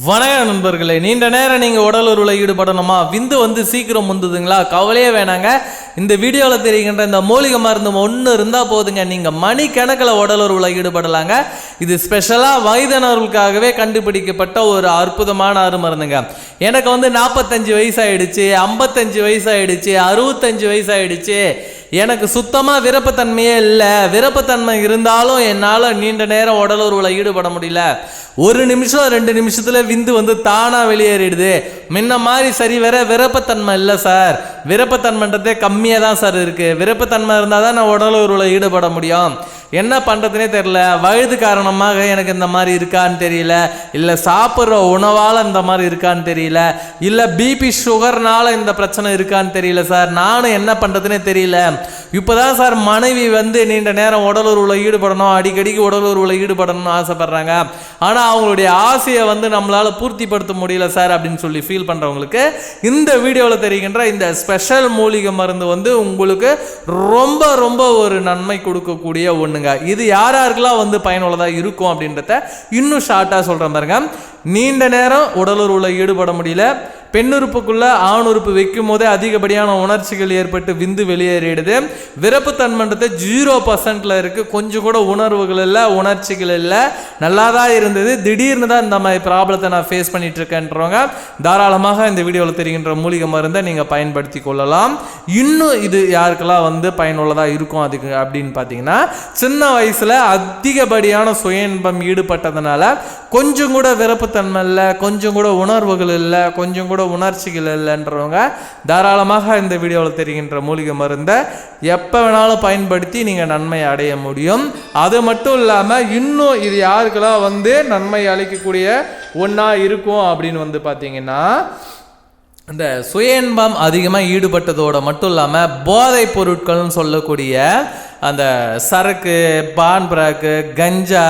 வணக்கம் நண்பர்களே நீண்ட நேரம் நீங்கள் உடல் ஈடுபடணுமா? விந்து வந்து சீக்கிரம் வந்ததுங்களா கவலையே வேணாங்க. இந்த வீடியோவில் தெரிகின்ற இந்த மூலிகை மருந்து ஒன்று இருந்தால் போதுங்க. நீங்கள் மணிக்கணக்கில் உடலுறவில் ஈடுபடலாங்க. இது ஸ்பெஷலாக வயதானவர்களுக்காகவே கண்டுபிடிக்கப்பட்ட ஒரு அற்புதமான அருமருந்துங்க. எனக்கு வந்து நாற்பத்தஞ்சு வயசாயிடுச்சு ஐம்பத்தஞ்சு வயசாகிடுச்சு அறுபத்தஞ்சு வயசாகிடுச்சு எனக்கு சுத்தமாக விருப்பத்தன்மையே இல்லை. விருப்பத்தன்மை இருந்தாலும் என்னால் நீண்ட நேரம் உடலுறவில் ஈடுபட முடியல. ஒரு நிமிஷம் ரெண்டு நிமிஷத்தில் விந்து வந்து தானாக வெளியேறிடுது. முன்ன மாதிரி சரி வேற விருப்பத்தன்மை இல்லை சார். விருப்பத்தன்மைன்றதே கம்மியாக தான் சார் இருக்குது விருப்பத்தன்மை இருந்தால் தான் நான் உடலுறவில் ஈடுபட முடியும். என்ன பண்ணுறதுனே தெரில வயது காரணமாக எனக்கு இந்த மாதிரி இருக்கான்னு தெரியல. இல்லை சாப்பிட்ற உணவால் இந்த மாதிரி இருக்கான்னு தெரியல. இல்லை பிபி சுகர்னால இந்த பிரச்சனை இருக்கான்னு தெரியல சார். நானும் என்ன பண்ணுறதுனே தெரியல. இப்போ தான் சார் மனைவி வந்து நீண்ட நேரம் உடலுறவில் ஈடுபடணும். அடிக்கடிக்கு உடலுறவில் ஈடுபடணும்னு ஆசைப்பட்றாங்க. ஆனால் அவங்களுடைய ஆசையை வந்து நம்மளால் பூர்த்திப்படுத்த முடியல சார் அப்படின்னு சொல்லி ஃபீல் பண்ணுறவங்களுக்கு இந்த வீடியோவில் தெரிகின்ற இந்த ஸ்பெஷல் மூலிகை மருந்து வந்து உங்களுக்கு ரொம்ப ரொம்ப ஒரு நன்மை கொடுக்கக்கூடிய ஒன்று கொடுங்க இது யார் யாருக்கெல்லாம் வந்து பயனுள்ளதாக இருக்கும் அப்படின்றத இன்னும் ஷார்ட்டாக சொல்கிறேன் பாருங்க. நீண்ட நேரம் உடலுறவில் ஈடுபட முடியல. பெண்ணுறுப்புக்குள்ளே ஆணுறுப்பு வைக்கும் போதே அதிகப்படியான உணர்ச்சிகள் ஏற்பட்டு விந்து வெளியேறிடுது. விரப்பு தன்மன்றத்தை ஜீரோ பர்சன்ட்ல இருக்கு. கொஞ்சம் கூட உணர்வுகள் இல்லை உணர்ச்சிகள் இல்லை. நல்லா தான் இருந்தது. திடீர்னு தான் இந்த மாதிரி ப்ராப்ளத்தை நான் ஃபேஸ் பண்ணிட்டு இருக்கேன்றவங்க தாராளமாக இந்த வீடியோவில் தெரிகின்ற மூலிகை மருந்தை நீங்கள் பயன்படுத்தி கொள்ளலாம். இன்னும் இது யாருக்கெல்லாம் வந்து பயனுள்ளதாக இருக்கும் அதுக்கு அப்படின்னு பார்த்தீங்கன்னா சின்ன வயசில் அதிகப்படியான சுய இன்பம் ஈடுபட்டதுனால கொஞ்சம் கூட விருப்பத்தன்மை இல்லை கொஞ்சம் கூட உணர்வுகள் இல்லை கொஞ்சம் கூட உணர்ச்சிகள் இல்லைன்றவங்க தாராளமாக இந்த வீடியோவில் தெரிகின்ற மூலிகை மருந்தை எப்போ வேணாலும் பயன்படுத்தி நீங்கள் நன்மை அடைய முடியும். அது மட்டும் இல்லாமல் இன்னும் இது யாருக்கெல்லாம் வந்து நன்மை அளிக்கக்கூடிய ஒன்றா இருக்கும் அப்படின்னு வந்து பார்த்தீங்கன்னா இந்த சுய இன்பம் அதிகமாக ஈடுபட்டதோட மட்டும் இல்லாமல் போதைப் பொருட்கள்னு சொல்லக்கூடிய அந்த சரக்கு பான் பிராக்கு கஞ்சா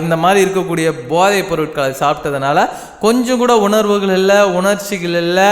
இந்த மாதிரி இருக்கக்கூடிய போதைப் பொருட்களை சாப்பிட்டதுனால கொஞ்சம் கூட உணர்வுகள் இல்லை உணர்ச்சிகள் இல்லை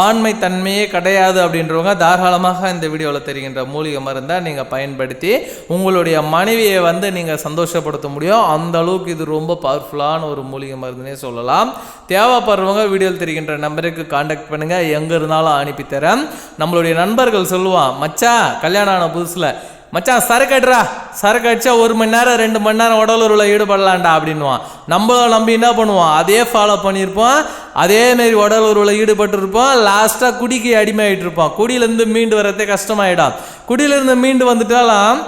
ஆண்மை தன்மையே கிடையாது அப்படின்றவங்க தாராளமாக இந்த வீடியோவில் தெரிகின்ற மூலிகை மருந்தை நீங்கள் பயன்படுத்தி உங்களுடைய மனைவியை வந்து நீங்கள் சந்தோஷப்படுத்த முடியும். அந்த அளவுக்கு இது ரொம்ப பவர்ஃபுல்லான ஒரு மூலிகை மருந்துனே சொல்லலாம். தேவைப்படுறவங்க வீடியோவில் தெரிகின்ற நம்பருக்கு காண்டாக்ட் பண்ணுங்கள் எங்கே இருந்தாலும் அனுப்பி தரேன். நம்மளுடைய நண்பர்கள் சொல்லுவான் மச்சா கல்யாணம் ஆன புதுசில் மச்சான் சரக்கு அடிறா சரக்கு அடிச்சா ஒரு மணி நேரம் ரெண்டு மணி நேரம் உடலுறவில் ஈடுபடலாம்டா அப்படின்வான் நம்மளும் நம்பி என்ன பண்ணுவோம் அதே ஃபாலோ பண்ணியிருப்போம் அதேமாரி உடலுறவில் ஈடுபட்டிருப்போம் லாஸ்ட்டாக குடிக்கு அடிமையாயிட்டு இருப்போம் குடியிலேருந்து மீண்டு வரதே கஷ்டமாயிடும். குடியிலேருந்து மீண்டு வந்துட்டாலாம்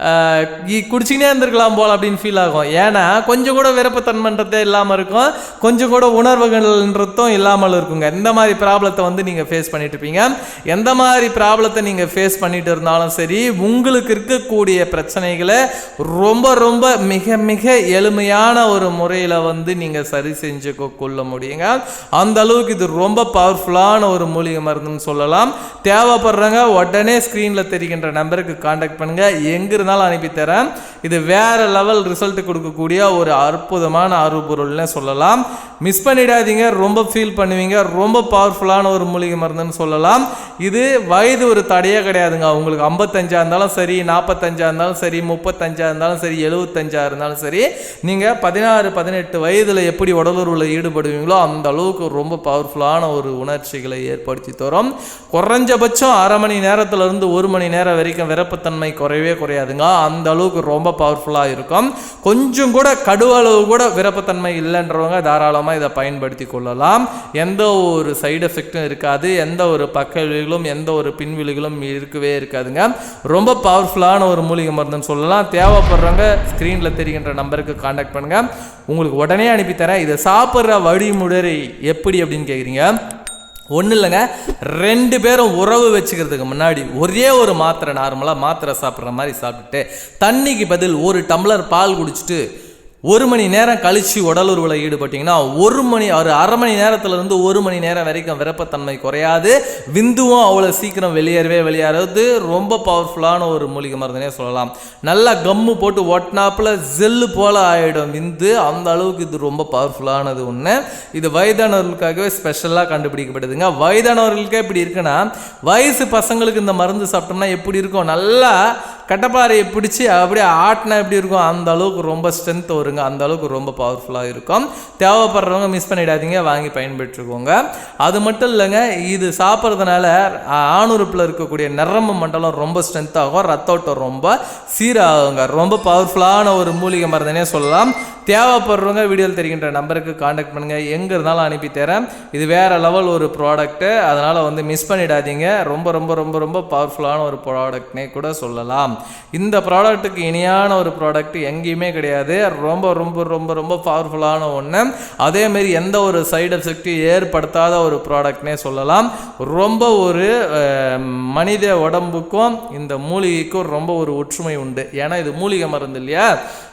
குடிச்சிக்கினே இருந்திருக்கலாம் போல் அப்படின்னு ஃபீல் ஆகும். ஏன்னா கொஞ்சம் கூட விருப்பத்தன்மன்றதே இல்லாமல் இருக்கும். கொஞ்சம் கூட உணர்வுகள்ன்றதும் இல்லாமல் இருக்குங்க. இந்த மாதிரி ப்ராப்ளத்தை வந்து நீங்கள் ஃபேஸ் பண்ணிட்டு இருப்பீங்க. எந்த மாதிரி ப்ராப்ளத்தை நீங்கள் ஃபேஸ் பண்ணிட்டு இருந்தாலும் சரி உங்களுக்கு இருக்கக்கூடிய பிரச்சனைகளை ரொம்ப ரொம்ப மிக மிக எளிமையான ஒரு முறையில் வந்து நீங்கள் சரி செஞ்சு கொ- கொள்ள முடியுங்க. அந்த அளவுக்கு இது ரொம்ப பவர்ஃபுல்லான ஒரு மூலிகை மருந்துன்னு சொல்லலாம். தேவைப்படுறவங்க உடனே ஸ்க்ரீனில் தெரிகின்ற நம்பருக்கு காண்டாக்ட் பண்ணுங்கள் எங்கிருந்து இருந்தாலும் அனுப்பி தரேன் இது வேற லெவல் ரிசல்ட் கொடுக்கக்கூடிய ஒரு அற்புதமான அருபொருள்னு சொல்லலாம். மிஸ் பண்ணிடாதீங்க ரொம்ப ஃபீல் பண்ணுவீங்க ரொம்ப பவர்ஃபுல்லான ஒரு மூலிகை மருந்துன்னு சொல்லலாம். இது வயது ஒரு தடையே கிடையாதுங்க. உங்களுக்கு ஐம்பத்தஞ்சா இருந்தாலும் சரி நாற்பத்தஞ்சா இருந்தாலும் சரி முப்பத்தஞ்சா இருந்தாலும் சரி எழுபத்தஞ்சா இருந்தாலும் சரி நீங்கள் பதினாறு பதினெட்டு வயதில் எப்படி உடலுறவில் ஈடுபடுவீங்களோ அந்த அளவுக்கு ரொம்ப பவர்ஃபுல்லான ஒரு உணர்ச்சிகளை ஏற்படுத்தி தரும். குறைஞ்சபட்சம் அரை மணி நேரத்துல இருந்து ஒரு மணி நேரம் வரைக்கும் விரப்பத்தன்மை குறையவே குறையாதுங்க. அந்த அளவுக்கு ரொம்ப பவர்ஃபுல்லாக இருக்கும். கொஞ்சம் கூட கடுவளவு கூட விரப்பத்தன்மை இல்லைன்றவங்க தாராளமாக இதை பயன்படுத்தி கொள்ளலாம். எந்த ஒரு சைடு எஃபெக்ட்டும் இருக்காது. எந்த ஒரு பக்க விழிகளும் எந்த ஒரு பின்விழிகளும் இருக்கவே இருக்காதுங்க. ரொம்ப பவர்ஃபுல்லான ஒரு மூலிகை மருந்துன்னு சொல்லலாம். தேவைப்படுறவங்க ஸ்க்ரீனில் தெரிகின்ற நம்பருக்கு காண்டாக்ட் பண்ணுங்கள் உங்களுக்கு உடனே அனுப்பித்தரேன். இதை சாப்பிட்ற வழிமுறை எப்படி அப்படின்னு கேட்குறீங்க ஒன்றும் இல்லைங்க ரெண்டு பேரும் உறவு வச்சுக்கிறதுக்கு முன்னாடி ஒரே ஒரு மாத்திரை நார்மலாக மாத்திரை சாப்பிட்ற மாதிரி சாப்பிட்டுட்டு தண்ணிக்கு பதில் ஒரு டம்ளர் பால் குடிச்சிட்டு ஒரு மணி நேரம் கழிச்சு உடல் ஈடுபட்டீங்கன்னா ஈடுபட்டிங்கன்னா ஒரு மணி ஒரு அரை மணி நேரத்துல இருந்து ஒரு மணி நேரம் வரைக்கும் விருப்பத்தன்மை குறையாது. விந்துவும் அவ்வளோ சீக்கிரம் வெளியேறவே வெளியேறது. ரொம்ப பவர்ஃபுல்லான ஒரு மூலிகை மருந்துனே சொல்லலாம். நல்லா கம்மு போட்டு ஒட்டினாப்புல ஜெல்லு போல ஆயிடும் விந்து. அந்த அளவுக்கு இது ரொம்ப பவர்ஃபுல்லானது ஒன்று இது வயதானவர்களுக்காகவே ஸ்பெஷலாக கண்டுபிடிக்கப்படுதுங்க. வயதானவர்களுக்கே இப்படி இருக்குன்னா வயசு பசங்களுக்கு இந்த மருந்து சாப்பிட்டோம்னா எப்படி இருக்கும்? நல்லா கட்டப்பாறையை பிடிச்சி அப்படியே ஆட்டினா எப்படி இருக்கும்? அந்த அளவுக்கு ரொம்ப ஸ்ட்ரென்த் ஒரு வருங்க அந்த அளவுக்கு ரொம்ப பவர்ஃபுல்லாக இருக்கும். தேவைப்படுறவங்க மிஸ் பண்ணிடாதீங்க வாங்கி பயன்பெற்றுக்கோங்க. அது மட்டும் இல்லைங்க இது சாப்பிட்றதுனால ஆணுறுப்பில் இருக்கக்கூடிய நரம்பு மண்டலம் ரொம்ப ஸ்ட்ரென்த் ஆகும் ரத்த ஓட்டம் ரொம்ப சீராகுங்க. ரொம்ப பவர்ஃபுல்லான ஒரு மூலிகை மருந்துனே சொல்லலாம். தேவைப்படுறவங்க வீடியோவில் தெரிகின்ற நம்பருக்கு காண்டாக்ட் பண்ணுங்கள் எங்கே இருந்தாலும் அனுப்பி தரேன். இது வேறு லெவல் ஒரு ப்ராடக்ட்டு அதனால் வந்து மிஸ் பண்ணிடாதீங்க. ரொம்ப ரொம்ப ரொம்ப ரொம்ப பவர்ஃபுல்லான ஒரு ப்ராடக்ட்னே கூட சொல்லலாம். இந்த ப்ராடக்ட்டுக்கு இணையான ஒரு ப்ராடக்ட் எங்கேயுமே கிடையாது. ரொம்ப ரொம்ப ரொம்ப ரொம்ப பவர்ஃபுல்லான ஒன்று அதேமாரி எந்த ஒரு சைடு எஃபெக்ட்டும் ஏற்படுத்தாத ஒரு ப்ராடக்ட்னே சொல்லலாம். ரொம்ப ஒரு மனித உடம்புக்கும் இந்த மூலிகைக்கும் ரொம்ப ஒரு ஒற்றுமை உண்டு. ஏன்னா இது மூலிகை மருந்து இல்லையா?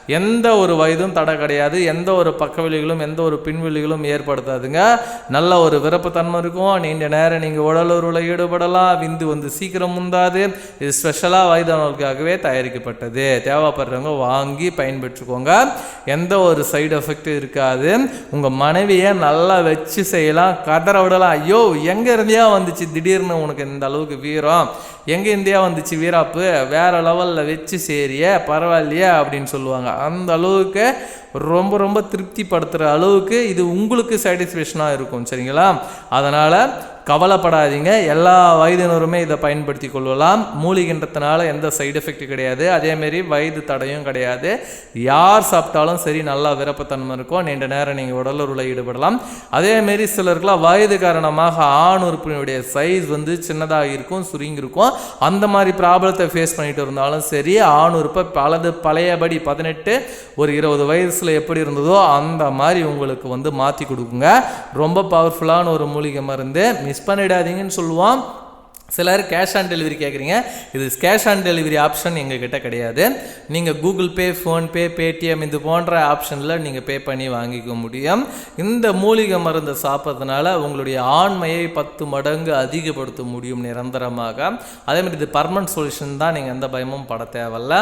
எந்த ஒரு வயதும் தடை கிடையாது. எந்த ஒரு பக்கவிழிகளும் எந்த ஒரு பின்விழிகளும் ஏற்படுத்தாதுங்க. நல்ல ஒரு விருப்பத்தன்மை இருக்கும். நீண்ட நேரம் நீங்கள் உடலுறவில் ஈடுபடலாம். விந்து வந்து சீக்கிரம் முந்தாது. இது ஸ்பெஷலாக வயதானவர்களுக்காகவே தயாரிக்கப்பட்டது. தேவைப்படுறவங்க வாங்கி பயன்பெற்றுக்கோங்க. எந்த ஒரு சைடு எஃபெக்ட்டும் இருக்காது. உங்கள் மனைவியை நல்லா வச்சு செய்யலாம். கதற விடலாம். ஐயோ எங்கே இருந்தியா வந்துச்சு? திடீர்னு உனக்கு இந்த அளவுக்கு வீரம். எங்கே இந்தியா வந்துச்சு? வீராப்பு. வேற லெவலில் வச்சு சேரிய பரவாயில்லையே அப்படின்னு சொல்லுவாங்க. அந்த அளவுக்கு ரொம்ப ரொம்ப திருப்திப்படுத்துகிற அளவுக்கு இது உங்களுக்கு சாட்டிஸ்ஃபேக்ஷனாக இருக்கும் சரிங்களா? அதனால் கவலைப்படாதீங்க. எல்லா வயதினருமே இதை பயன்படுத்தி கொள்ளலாம். மூலிகின்றதுனால எந்த சைடு எஃபெக்ட் கிடையாது. அதேமாரி வயது தடையும் கிடையாது. யார் சாப்பிட்டாலும் சரி நல்லா விருப்பத்தன்மை இருக்கும். நீண்ட நேரம் நீங்கள் உடலுறவில் ஈடுபடலாம். அதேமாரி சிலருக்குலாம் வயது காரணமாக ஆண் உறுப்பினுடைய சைஸ் வந்து சின்னதாக இருக்கும் சுருங்கி இருக்கும். அந்த மாதிரி ப்ராப்ளத்தை ஃபேஸ் பண்ணிட்டு இருந்தாலும் சரி ஆண் உறுப்பை பலது பழையபடி பதினெட்டு ஒரு இருபது வயசில் எப்படி இருந்ததோ அந்த மாதிரி உங்களுக்கு வந்து மாற்றி கொடுக்குங்க. ரொம்ப பவர்ஃபுல்லான ஒரு மூலிகை மருந்து மிஸ் பண்ணிடாதீங்கன்னு சொல்லுவோம் சிலர் கேஷ் ஆன் டெலிவரி கேட்குறீங்க இது கேஷ் ஆன் டெலிவரி ஆப்ஷன் எங்ககிட்ட கிடையாது. நீங்கள் கூகுள் பே ஃபோன்பே பேடிஎம் இது போன்ற ஆப்ஷனில் நீங்கள் பே பண்ணி வாங்கிக்க முடியும். இந்த மூலிகை மருந்தை சாப்பிட்றதுனால உங்களுடைய ஆண்மையை பத்து மடங்கு அதிகப்படுத்த முடியும் நிரந்தரமாக. அதே மாதிரி இது பர்மனன்ட் சொல்யூஷன் தான். நீங்கள் எந்த பயமும் பட தேவையில்ல.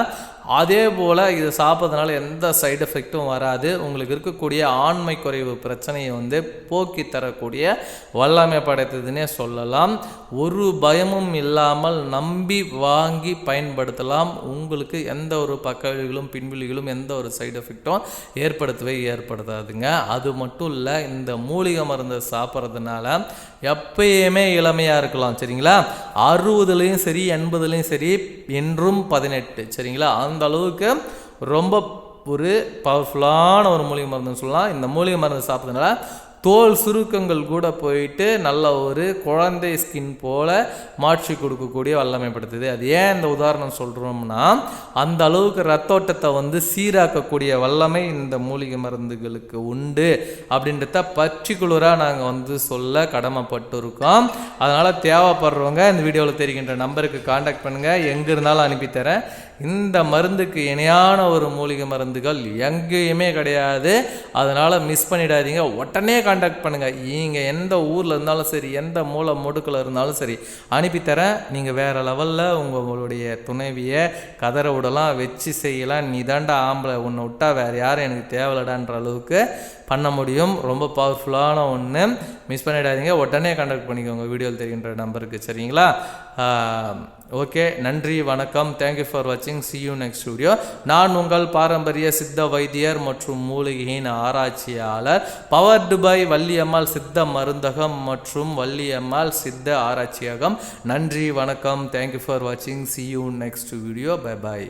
அதே போல் இதை சாப்பிட்றதுனால எந்த சைடு எஃபெக்ட்டும் வராது. உங்களுக்கு இருக்கக்கூடிய ஆண்மை குறைவு பிரச்சனையை வந்து போக்கி தரக்கூடிய வல்லமை படைத்ததுன்னே சொல்லலாம். ஒரு பயமும் இல்லாமல் நம்பி வாங்கி பயன்படுத்தலாம். உங்களுக்கு எந்த ஒரு பக்கவிழிகளும் பின்விழிகளும் எந்த ஒரு சைடு எஃபெக்ட்டும் ஏற்படுத்தவே ஏற்படுத்தாதுங்க அது மட்டும் இல்லை இந்த மூலிகை மருந்தை சாப்பிட்றதுனால எப்பயுமே இளமையாக இருக்கலாம். சரிங்களா? அறுபதுலேயும் சரி எண்பதுலேயும் சரி என்றும் பதினெட்டு. சரிங்களா? அந்த அந்த அளவுக்கு ரொம்ப ஒரு பவர்ஃபுல்லான ஒரு மூலிகை மருந்துன்னு சொல்லலாம். இந்த மூலிகை மருந்து சாப்பிட்றதுனால தோல் சுருக்கங்கள் கூட போயிட்டு நல்ல ஒரு குழந்தை ஸ்கின் போல் மாற்றி கொடுக்கக்கூடிய வல்லமைப்படுத்துது அது ஏன் இந்த உதாரணம் சொல்கிறோம்னா அந்த அளவுக்கு ரத்தோட்டத்தை வந்து சீராக்கக்கூடிய வல்லமை இந்த மூலிகை மருந்துகளுக்கு உண்டு அப்படின்றத பர்டிகுலராக நாங்கள் வந்து சொல்ல கடமைப்பட்டு இருக்கோம் அதனால் தேவைப்படுறவங்க இந்த வீடியோவில் தெரிகின்ற நம்பருக்கு காண்டாக்ட் பண்ணுங்கள் எங்கே இருந்தாலும் அனுப்பித்தரேன் இந்த மருந்துக்கு இணையான ஒரு மூலிகை மருந்துகள் எங்கேயுமே கிடையாது. அதனால் மிஸ் பண்ணிடாதீங்க. உடனே காண்டாக்ட் பண்ணுங்கள் நீங்கள் எந்த ஊரில் இருந்தாலும் சரி எந்த மூலை முடுக்கில் இருந்தாலும் சரி அனுப்பித்தரேன். நீங்கள் வேறு லெவலில் உங்களுடைய துணைவியை கதற விடலாம் வச்சு செய்யலாம். நீ தாண்டா ஆம்பளை உன்னை விட்டா வேறு யாரும் எனக்கு தேவையில்லடான்ற அளவுக்கு பண்ண முடியும். ரொம்ப பவர்ஃபுல்லான ஒன்று மிஸ் பண்ணிடாதீங்க. உடனே கண்டக்ட் பண்ணிக்கோங்க. வீடியோவில் தெரிகின்ற நம்பருக்கு. சரிங்களா? ஓகே நன்றி வணக்கம். தேங்க்யூ ஃபார் வாட்சிங் சி யூ நெக்ஸ்ட் வீடியோ நான் உங்கள் பாரம்பரிய சித்த வைத்தியர் மற்றும் மூலிகையின் ஆராய்ச்சியாளர் பவர் துபாய் வள்ளியம்மாள் சித்த மருந்தகம் மற்றும் வள்ளியம்மாள் சித்த ஆராய்ச்சியகம். நன்றி வணக்கம். தேங்க்யூ ஃபார் வாட்சிங் see you next video bye bye